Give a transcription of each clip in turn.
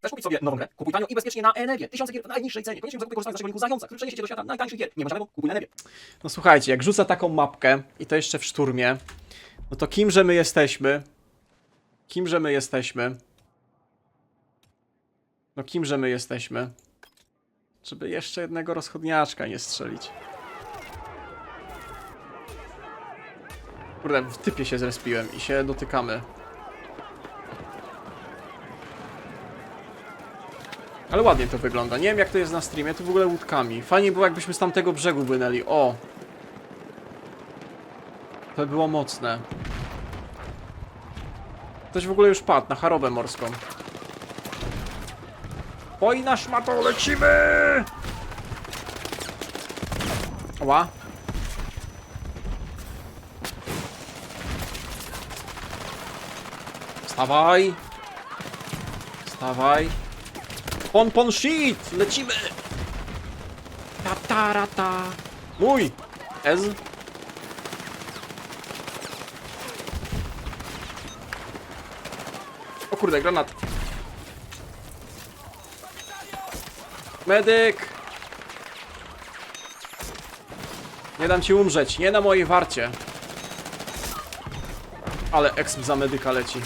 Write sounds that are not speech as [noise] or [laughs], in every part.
Chcesz kupić sobie nową grę? Kupuj tanio i bezpiecznie na energię. Tysiące gier w najniższej cenie. Koniecznie zakup korzystając z naszego linku Zająca, który przeniesie do świata najtańszych gier. Nie ma żadnego, kupuj na energię. No słuchajcie, jak rzucę taką mapkę i to jeszcze w szturmie, no to kimże my jesteśmy? Kimże my jesteśmy? No kimże my jesteśmy? Żeby jeszcze jednego rozchodniaczka nie strzelić. Kurde, w typie się zrespiłem i się dotykamy. Ale ładnie to wygląda. Nie wiem jak to jest na streamie, to w ogóle łódkami. Fajnie było jakbyśmy z tamtego brzegu płynęli. O! To by było mocne. Ktoś w ogóle już padł na charobę morską. Oj, na szmato, lecimy! Ła. Stawaj! Stawaj! Pon, pon, shit! Lecimy! Ta, ta, ra, ta. Mój! Ez. O kurde, granat. Medyk! Nie dam ci umrzeć, nie na mojej warcie. Ale exp za medyka leci.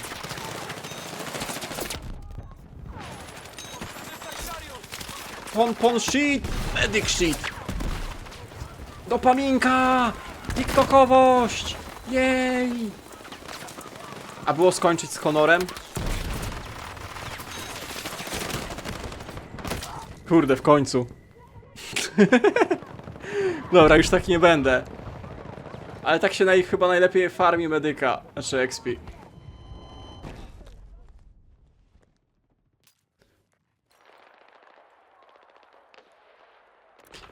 Pon, pon, shit! Medic shit! Dopaminka! TikTokowość! Jej! A było skończyć z honorem? Kurde, w końcu. [laughs] Dobra, już tak nie będę. Ale tak się na ich chyba najlepiej farmi medyka, znaczy XP.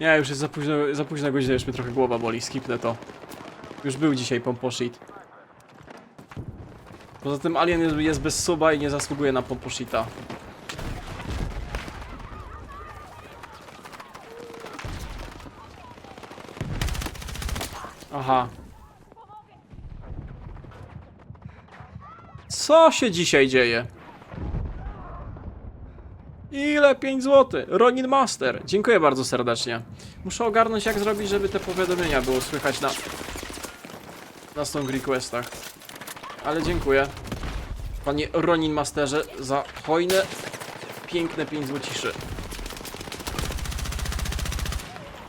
Nie, już jest za późno, za późna godzina, już mnie trochę głowa boli, skipnę to. Już był dzisiaj pomposhit. Poza tym Alien jest, jest bez suba i nie zasługuje na pomposhita. Aha. Co się dzisiaj dzieje? Ile? 5 zł. Ronin Master. Dziękuję bardzo serdecznie. Muszę ogarnąć jak zrobić, żeby te powiadomienia było słychać na... Na song requestach. Ale dziękuję. Panie Ronin Masterze za hojne, piękne 5 złociszy.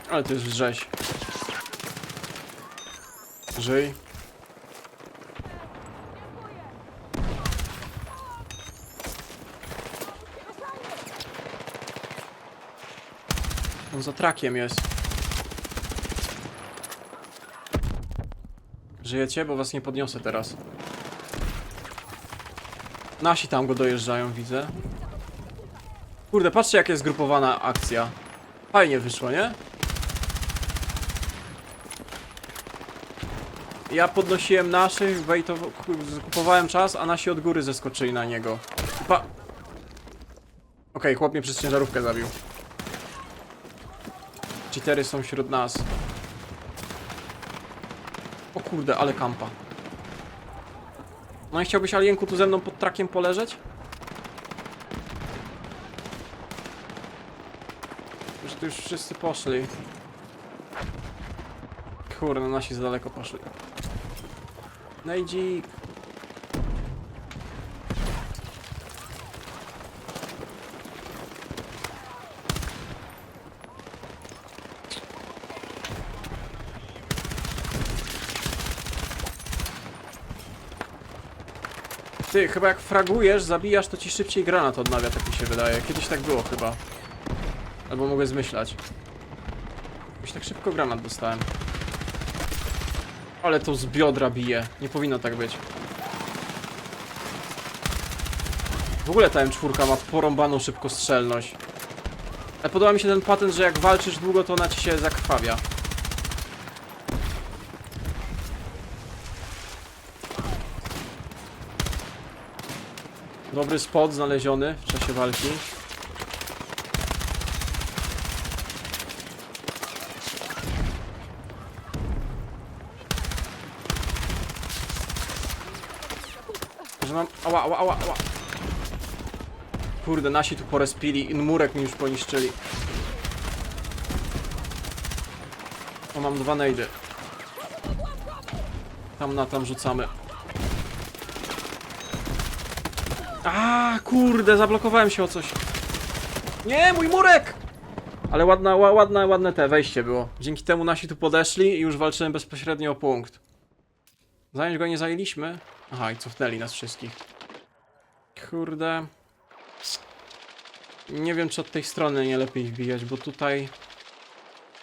Ale to jest rzeź. Żyj. Za trakiem jest. Żyjecie? Bo was nie podniosę teraz. Nasi tam go dojeżdżają, widzę. Kurde, patrzcie jak jest zgrupowana akcja. Fajnie wyszło, nie? Ja podnosiłem naszych, wejtow- ku- kupowałem czas, a nasi od góry zeskoczyli na niego. Pa... Okej, chłop mnie przez ciężarówkę zabił. Cheatery są wśród nas. O kurde, ale kampa. No i chciałbyś alienku tu ze mną pod trakiem poleżeć? Że tu już wszyscy poszli. Kurde, no nasi za daleko poszli. Nejdzik. Ty, chyba jak fragujesz, zabijasz, to ci szybciej granat odnawia, tak mi się wydaje. Kiedyś tak było chyba. Albo mogę zmyślać. Już tak szybko granat dostałem. Ale to z biodra bije. Nie powinno tak być. W ogóle ta M4 ma porąbaną szybkostrzelność. Ale podoba mi się ten patent, że jak walczysz długo, to ona ci się zakrwawia. Dobry spot znaleziony w czasie walki. Że mam... Ała, ała, ała, ała. Kurde, nasi tu porespili i murek mi już poniszczyli. O, mam dwa nejdy. Tam na tam rzucamy. A, kurde, zablokowałem się o coś. Nie, mój murek! Ale ładna, ła- ładna, ładne te wejście było. Dzięki temu nasi tu podeszli i już walczyłem bezpośrednio o punkt. Zająć go nie zajęliśmy. Aha, i cofnęli nas wszystkich. Kurde. Nie wiem, czy od tej strony nie lepiej wbijać, bo tutaj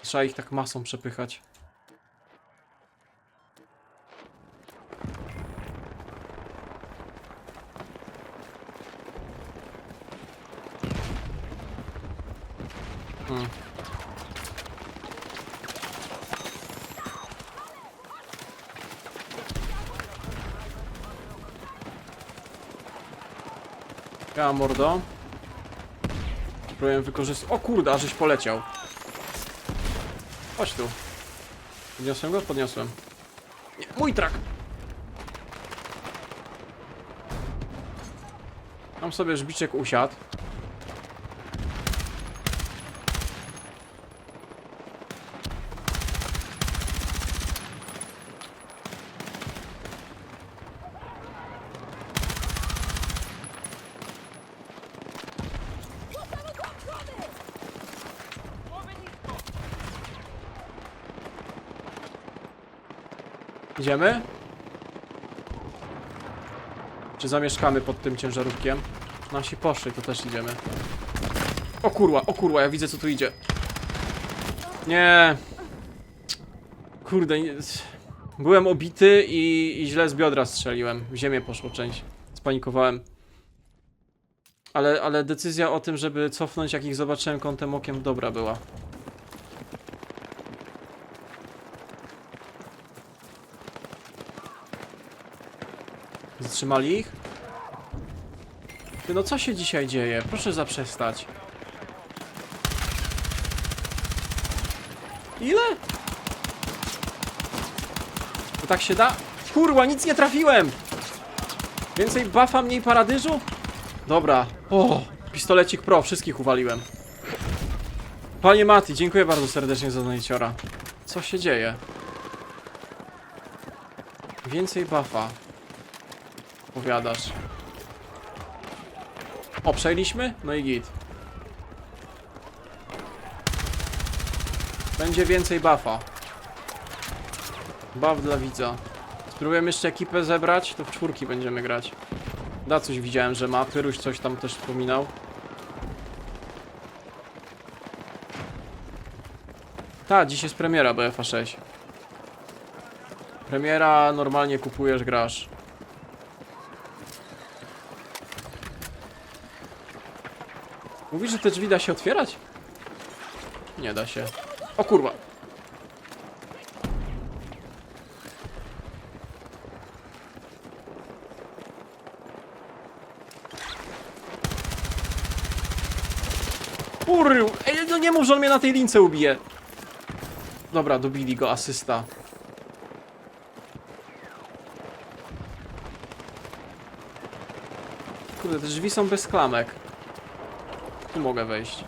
trzeba ich tak masą przepychać. Ja mordo. Próbuję wykorzystać. O kurde, ażeś poleciał. Chodź tu. Podniosłem go? Podniosłem. Nie, mój trak! Mam sobie żbiczek usiadł. Idziemy? Czy zamieszkamy pod tym ciężarówkiem? Nasi poszli, to też idziemy. O kurwa, o kurwa, ja widzę co tu idzie. Nie. Kurde, nie... byłem obity i, i źle z biodra strzeliłem. W ziemię poszło część. Spanikowałem. Ale, ale decyzja o tym, żeby cofnąć, jak ich zobaczyłem kątem okiem, dobra była. Zatrzymali ich? Ty, no co się dzisiaj dzieje? Proszę zaprzestać. Ile? To tak się da? Kurwa, nic nie trafiłem! Więcej buffa, mniej paradyżu? Dobra. O, pistolecik pro, wszystkich uwaliłem. Panie Mati, dziękuję bardzo serdecznie za doniciora. Co się dzieje? Więcej buffa. Powiadasz. O, przejęliśmy? No i git. Będzie więcej buffa. Buff dla widza. Spróbujemy jeszcze ekipę zebrać, to w czwórki będziemy grać. Da coś widziałem, że ma. Pyruś coś tam też wspominał. Ta, dziś jest premiera BFA 6. Premiera, normalnie kupujesz, grasz. Mówisz, że te drzwi da się otwierać? Nie da się. O kurwa. Kurwa. Ej, no nie mów, że on mnie na tej lince ubije. Dobra, dobili go, asysta. Kurde, te drzwi są bez klamek. Mogę wejść.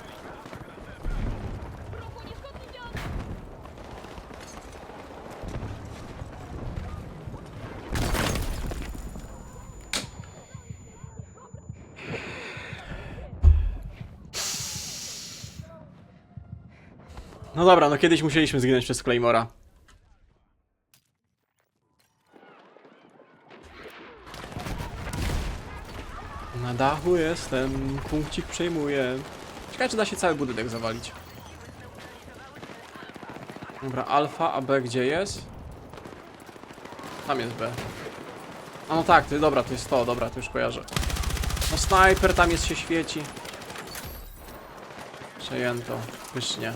No dobra, no kiedyś musieliśmy zginąć przez Claymora. Dachu jestem, punkcik przejmuję. Ciekawe, czy da się cały budynek zawalić. Dobra, alfa, a B gdzie jest? Tam jest B. A no tak, ty, dobra, to jest to, dobra, to już kojarzę. No snajper tam jest, się świeci. Przejęto, pysznie.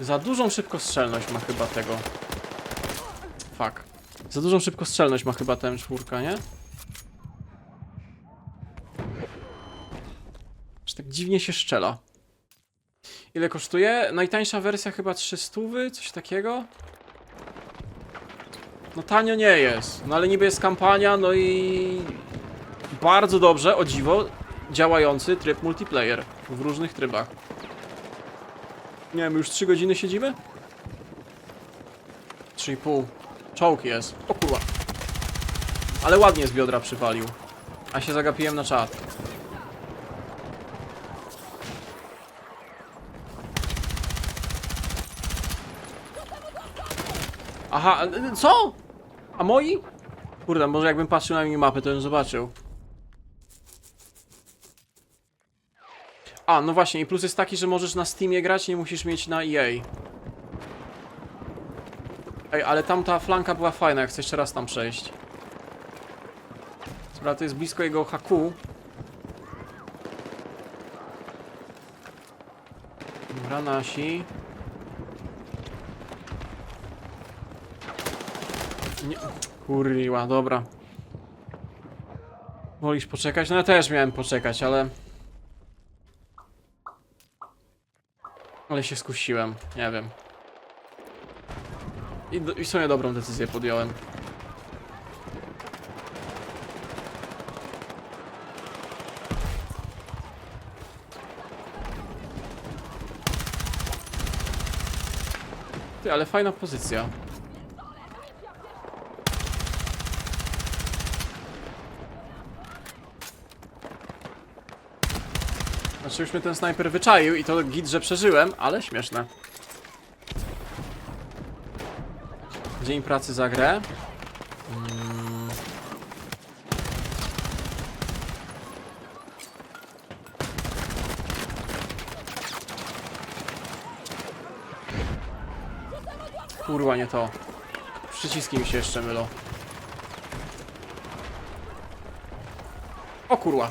Za dużą szybkostrzelność ma chyba tego. Za dużą szybkostrzelność ma chyba ten czwórka, nie? Że tak dziwnie się szczela. Ile kosztuje? Najtańsza wersja chyba 300, coś takiego? No tanio nie jest. No ale niby jest kampania, no i... Bardzo dobrze, o dziwo, działający tryb multiplayer. W różnych trybach. Nie wiem, już 3 godziny siedzimy? 3,5. Czołg jest. O kurwa. Ale ładnie z biodra przypalił. A się zagapiłem na czat. Aha, co? A moi? Kurde, może jakbym patrzył na minimapę, to bym zobaczył. A, no właśnie, i plus jest taki, że możesz na Steamie grać, nie musisz mieć na EA. Ej, ale tamta flanka była fajna, jak chcę jeszcze raz tam przejść. Dobra, to jest blisko jego haku. Dobra, nasi. Nie, kurwa, dobra. Wolisz poczekać? No ja też miałem poczekać, ale... Ale się skusiłem, nie wiem. I, do- I w dobrą decyzję podjąłem. Ty, ale fajna pozycja. Znaczy już mnie ten snajper wyczaił i to git, że przeżyłem, ale śmieszne. Dzień pracy za grę. Mm. Kurwa, nie to. Przyciski mi się jeszcze mylą. O kurwa.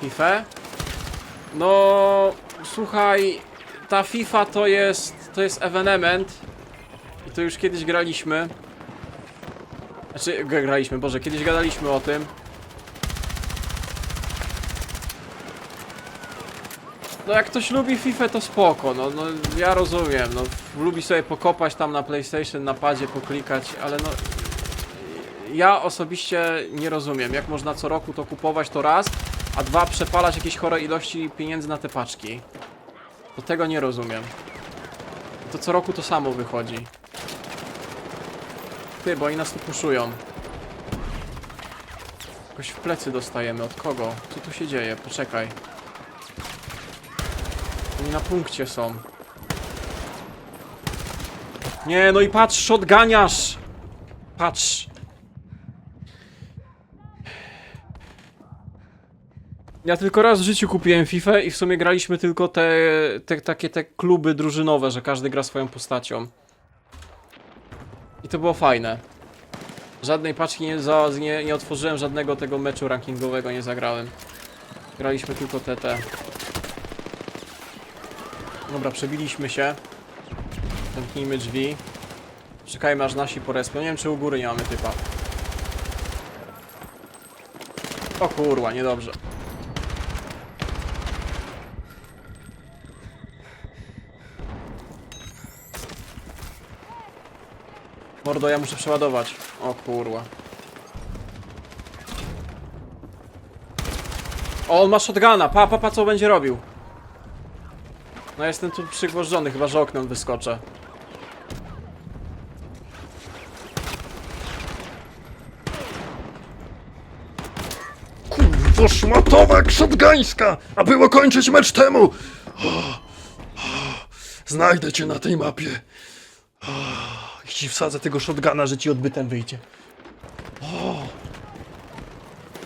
FIFA? No, słuchaj, ta FIFA to jest, to jest evenement i to już kiedyś graliśmy. Znaczy, graliśmy, Boże, kiedyś gadaliśmy o tym. No jak ktoś lubi FIFA to spoko, no, no ja rozumiem, no lubi sobie pokopać tam na PlayStation, na padzie, poklikać, ale no ja osobiście nie rozumiem, jak można co roku to kupować to raz, a dwa przepalać jakieś chore ilości pieniędzy na te paczki. To tego nie rozumiem. To co roku to samo wychodzi. Ty, bo oni nas tu puszują. Jakoś w plecy dostajemy. Od kogo? Co tu się dzieje? Poczekaj. Oni na punkcie są. Nie, no i patrz, shotganiarz! Patrz. Ja tylko raz w życiu kupiłem FIFA i w sumie graliśmy tylko te, te takie te kluby drużynowe, że każdy gra swoją postacią. I to było fajne. Żadnej paczki nie, za, nie, nie otworzyłem, żadnego tego meczu rankingowego nie zagrałem. Graliśmy tylko te te. Dobra, przebiliśmy się. Zamknijmy drzwi. Czekajmy aż nasi porespią. Nie wiem czy u góry nie mamy typa. O kurwa, niedobrze. Mordo, ja muszę przeładować. O kurwa. O, on ma shotguna. Pa, pa, pa, co będzie robił. No jestem tu przygwożdżony, chyba że oknem wyskoczę. Kurwo szmatowa krzotgańska! A było kończyć mecz temu! Znajdę cię na tej mapie. O, ci wsadzę tego shotguna, że ci odbytem wyjdzie.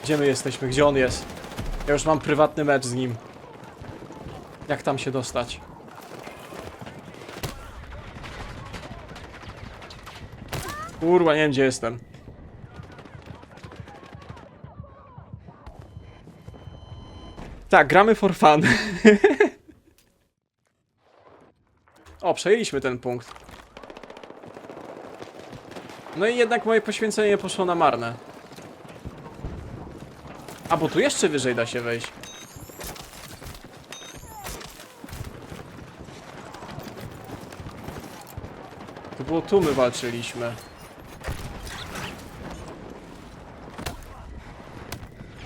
Gdzie my jesteśmy? Gdzie on jest? Ja już mam prywatny mecz z nim. Jak tam się dostać? Kurwa, nie wiem gdzie jestem. Tak, gramy for fun. [laughs] o, przejęliśmy ten punkt. No i jednak moje poświęcenie poszło na marne. A, bo tu jeszcze wyżej da się wejść. było tu my walczyliśmy.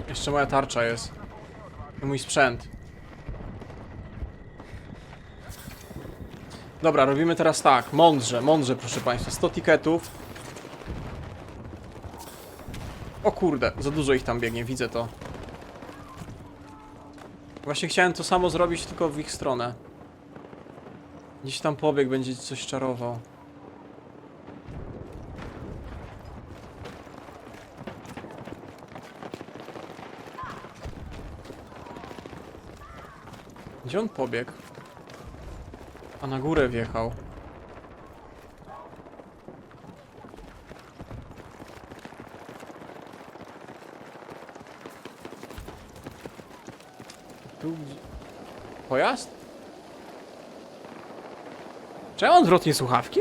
Jeszcze moja tarcza jest. I mój sprzęt. Dobra, robimy teraz tak. Mądrze, mądrze, proszę Państwa. 100 tiketów. O kurde, za dużo ich tam biegnie, widzę to. Właśnie chciałem to samo zrobić, tylko w ich stronę. Gdzieś tam pobieg będzie coś czarował. Gdzie on pobiegł? A na górę wjechał. Tu gdzie... Pojazd? Czy ja mam odwrotnie słuchawki?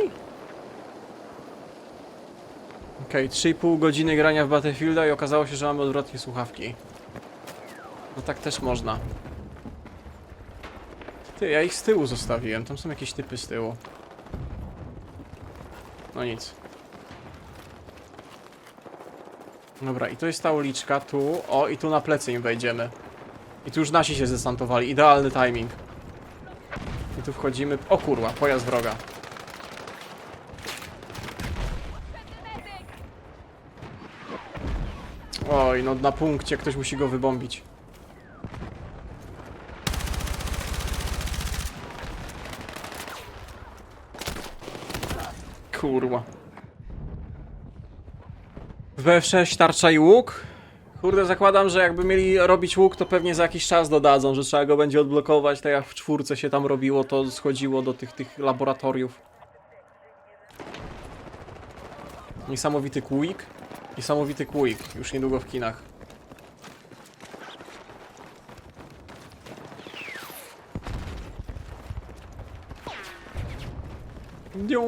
Okej, 3,5 godziny grania w Battlefielda i okazało się, że mamy odwrotnie słuchawki. No tak też można. Ty, ja ich z tyłu zostawiłem. Tam są jakieś typy z tyłu. No nic. Dobra, i to jest ta uliczka, tu. O, i tu na plecy im wejdziemy. I tu już nasi się zesantowali. Idealny timing. I tu wchodzimy. O kurwa, pojazd wroga. Oj, no na punkcie ktoś musi go wybombić. Kurwa. W BF6 tarcza i łuk? Kurde, zakładam, że jakby mieli robić łuk, to pewnie za jakiś czas dodadzą, że trzeba go będzie odblokować, tak jak w czwórce się tam robiło, to schodziło do tych, tych laboratoriów. Niesamowity quick. Niesamowity quick, już niedługo w kinach. Diu.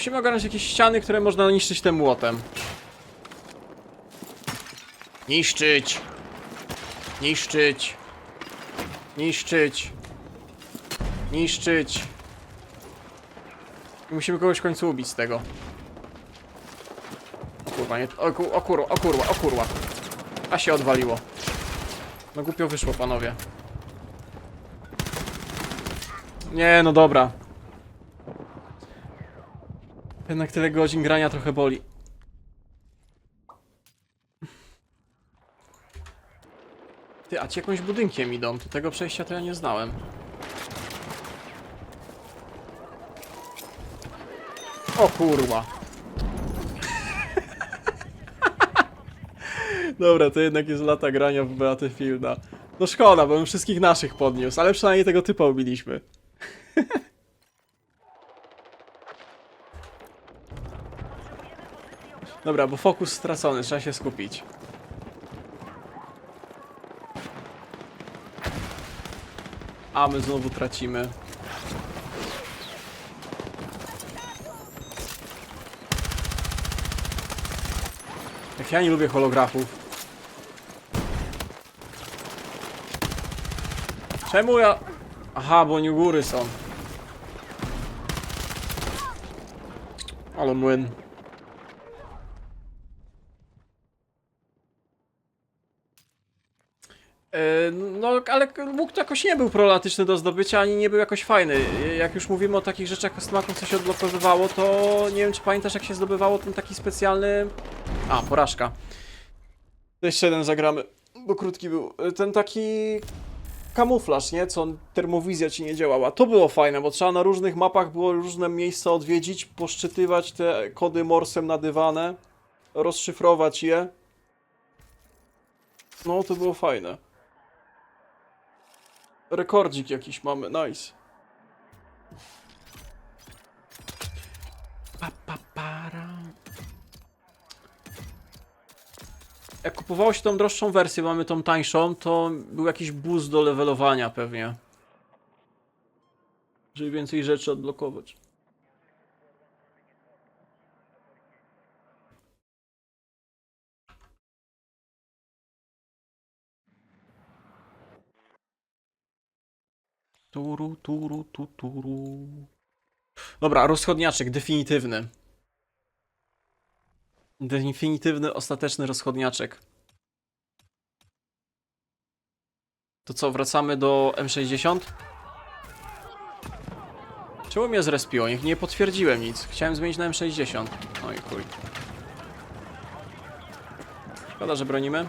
Musimy ogarnąć jakieś ściany, które można niszczyć tym młotem. Niszczyć! Niszczyć! Niszczyć! Niszczyć! I musimy kogoś w końcu ubić z tego. O kurwa, nie... O, ku, o kurwa, o kurwa, o kurwa. A się odwaliło. No głupio wyszło, panowie. Nie, no dobra. Jednak tyle godzin grania trochę boli. Ty, a ci jakimś budynkiem idą. To tego przejścia to ja nie znałem. O kurwa. [laughs] Dobra, to jednak jest lata grania w Battlefielda. No szkoda, bo bym wszystkich naszych podniósł, ale przynajmniej tego typa ubiliśmy. [laughs] Dobra, bo fokus stracony, trzeba się skupić. A my znowu tracimy. Jak ja nie lubię holografów. Czemu ja... Aha, bo oni u góry są. Ale młyn. No, ale łuk to jakoś nie był problematyczny do zdobycia, ani nie był jakoś fajny. E, Jak już mówimy o takich rzeczach kosmaką, co się odblokowywało, to nie wiem, czy pamiętasz, jak się zdobywało ten taki specjalny... A, porażka. Jeszcze jeden zagramy, bo krótki był. E, Ten taki kamuflaż, nie? Co termowizja ci nie działała. To było fajne, bo trzeba na różnych mapach było różne miejsca odwiedzić, poszczytywać te kody morsem nadywane, rozszyfrować je. No, to było fajne. Rekordzik jakiś mamy, nice. Pa, pa, para. Jak kupowało się tą droższą wersję, mamy tą tańszą, to był jakiś boost do levelowania pewnie. Żeby więcej rzeczy odblokować. Turu, turu, tu, turu. Dobra, rozchodniaczek, definitywny. Definitywny, ostateczny rozchodniaczek. To co, wracamy do M60? Czemu mnie zrespiło? Niech nie potwierdziłem nic. Chciałem zmienić na M60. No i chuj. Szkoda, że bronimy.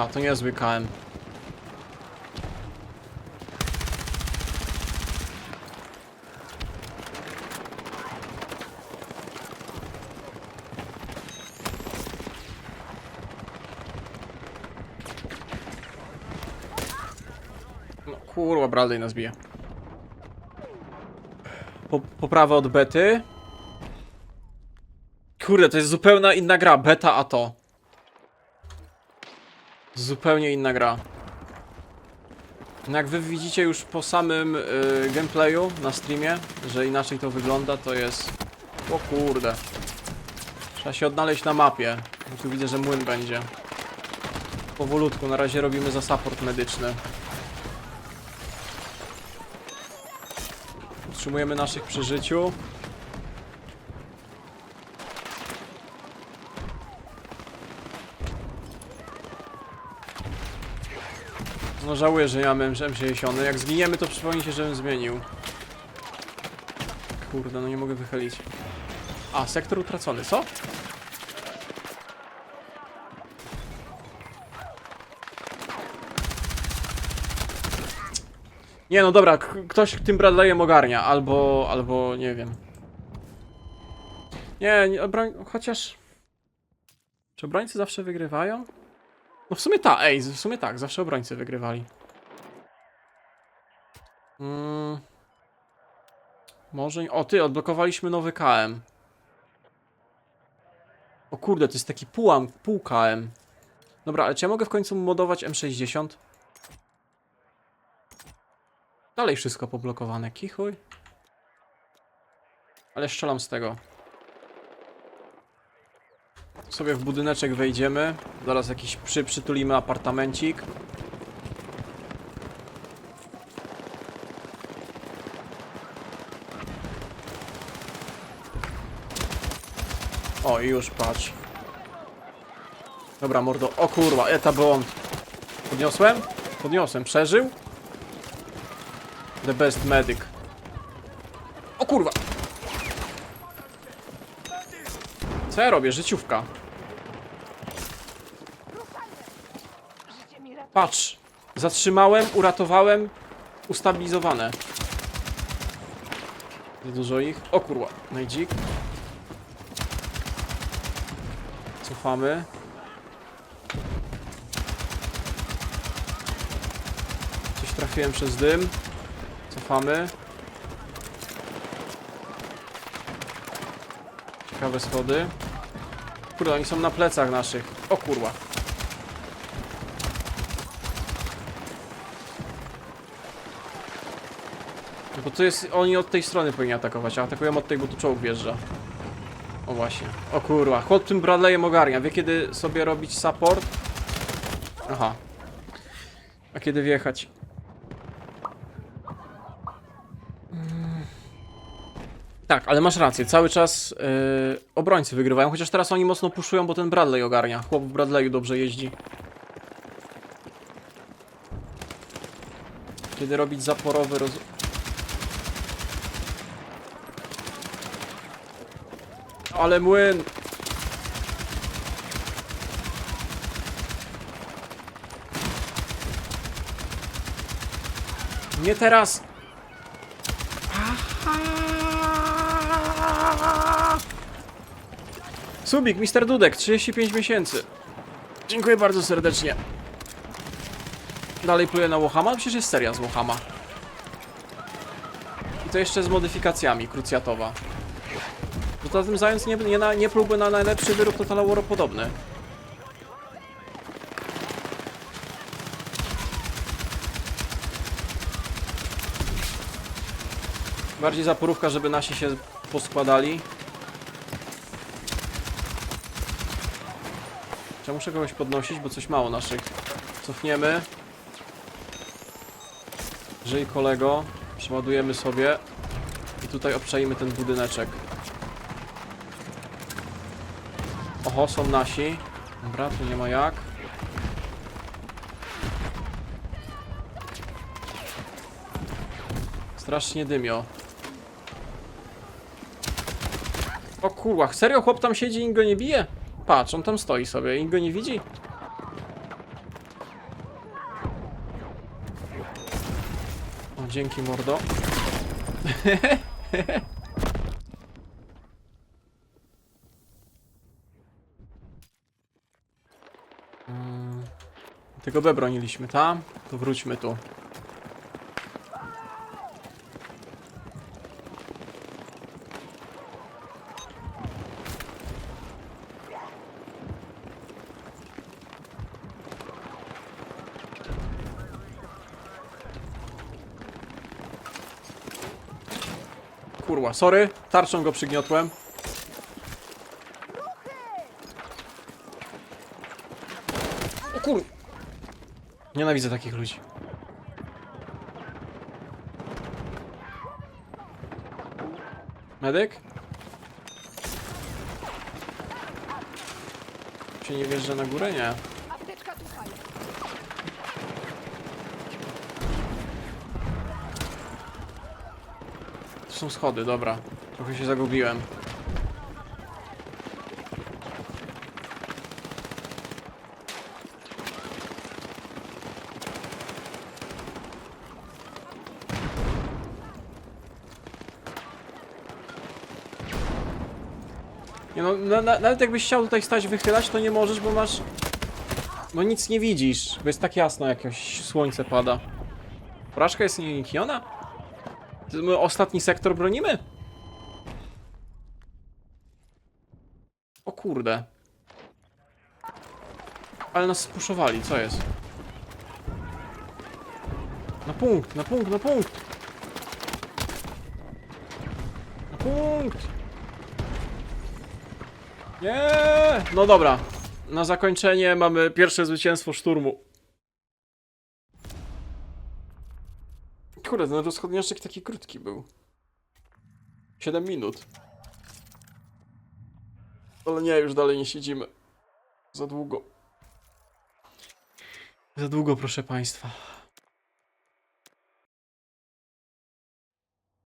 Aha, to niezły KM. No kurwa, Bradley nas bije. Po, poprawę od bety. Kurde, to jest zupełnie inna gra. Beta, a to. Zupełnie inna gra. No Jak wy widzicie już po samym y, gameplayu na streamie, że inaczej to wygląda, to jest... O kurde. Trzeba się odnaleźć na mapie. Tu widzę, że młyn będzie. Powolutku, na razie robimy za support medyczny. Utrzymujemy naszych przy życiu. No żałuję, że nie mamy M60. Jak zginiemy, to przypomnijcie, żebym zmienił. Kurde, no nie mogę wychylić. A, sektor utracony, co? Nie no dobra, ktoś tym Bradleyem ogarnia, albo, albo nie wiem. Nie, nie obroń... chociaż... Czy obrońcy zawsze wygrywają? No w sumie tak, ej, w sumie tak, zawsze obrońcy wygrywali. Mm. Może... O ty, odblokowaliśmy nowy KM. O kurde, to jest taki pół, pół KM. Dobra, ale czy ja mogę w końcu modować M60? Dalej wszystko poblokowane, kichuj. Ale strzelam z tego. Sobie w budyneczek wejdziemy. Zaraz jakiś przy, przytulimy apartamencik. O, i już patrz. Dobra, mordo. O kurwa, eta błąd. Podniosłem? Podniosłem. Przeżył? The best medic. O kurwa! Co ja robię? Życiówka. Patrz. Zatrzymałem, uratowałem. Ustabilizowane. Za dużo ich. O kurwa. Najdzik. Cofamy. Coś trafiłem przez dym. Cofamy. Ciekawe schody. Kurde, oni są na plecach naszych. O kurwa. Bo to jest... Oni od tej strony powinni atakować, a atakują od tej, bo tu czołg wjeżdża. O właśnie. O kurwa. Chłop tym Bradleyem ogarnia. Wie kiedy sobie robić support? Aha. A kiedy wjechać? Tak, ale masz rację, cały czas yy, obrońcy wygrywają, chociaż teraz oni mocno puszują, bo ten Bradley ogarnia. Chłop w Bradleyu dobrze jeździ. Kiedy robić zaporowy roz... Ale młyn! Nie teraz! Subik, Mister Dudek, 35 miesięcy. Dziękuję bardzo serdecznie. Dalej pluję na Łohama? Przecież jest seria z Łohama. I to jeszcze z modyfikacjami, krucjatowa. Poza tym zając nie, nie, na, nie próbuje na najlepszy wyrób Total War podobny. Bardziej zaporówka, żeby nasi się poskładali. Ja muszę kogoś podnosić, bo coś mało naszych. Cofniemy. Żyj kolego. Przeładujemy sobie. I tutaj obczajmy ten budyneczek. Oho, są nasi. Dobra, tu nie ma jak. Strasznie dymio. O kurwa, serio chłop tam siedzi i go nie bije? Patrz, on tam stoi sobie i go nie widzi? O, dzięki mordo. [laughs] Tego B broniliśmy tam, to wróćmy tu. Kurwa, sorry, tarczą go przygniotłem. O kur... Nienawidzę takich ludzi. Medyk? Się nie wjeżdża na górę? Nie. Apteczka tutaj. To są schody, dobra. Trochę się zagubiłem. Nie no, na, na, nawet jakbyś chciał tutaj stać wychylać, to nie możesz, bo masz... Bo nic nie widzisz, bo jest tak jasno, jakieś słońce pada. Porażka jest nieunikniona? My ostatni sektor bronimy? O kurde. Ale nas spuszowali, co jest? Na punkt, na punkt, na punkt! Na punkt! Nie! No dobra. Na zakończenie mamy pierwsze zwycięstwo szturmu. Kurde, ten rozchodniaczek taki krótki był. 7 minut. Ale nie, już dalej nie siedzimy. Za długo. Za długo, proszę państwa.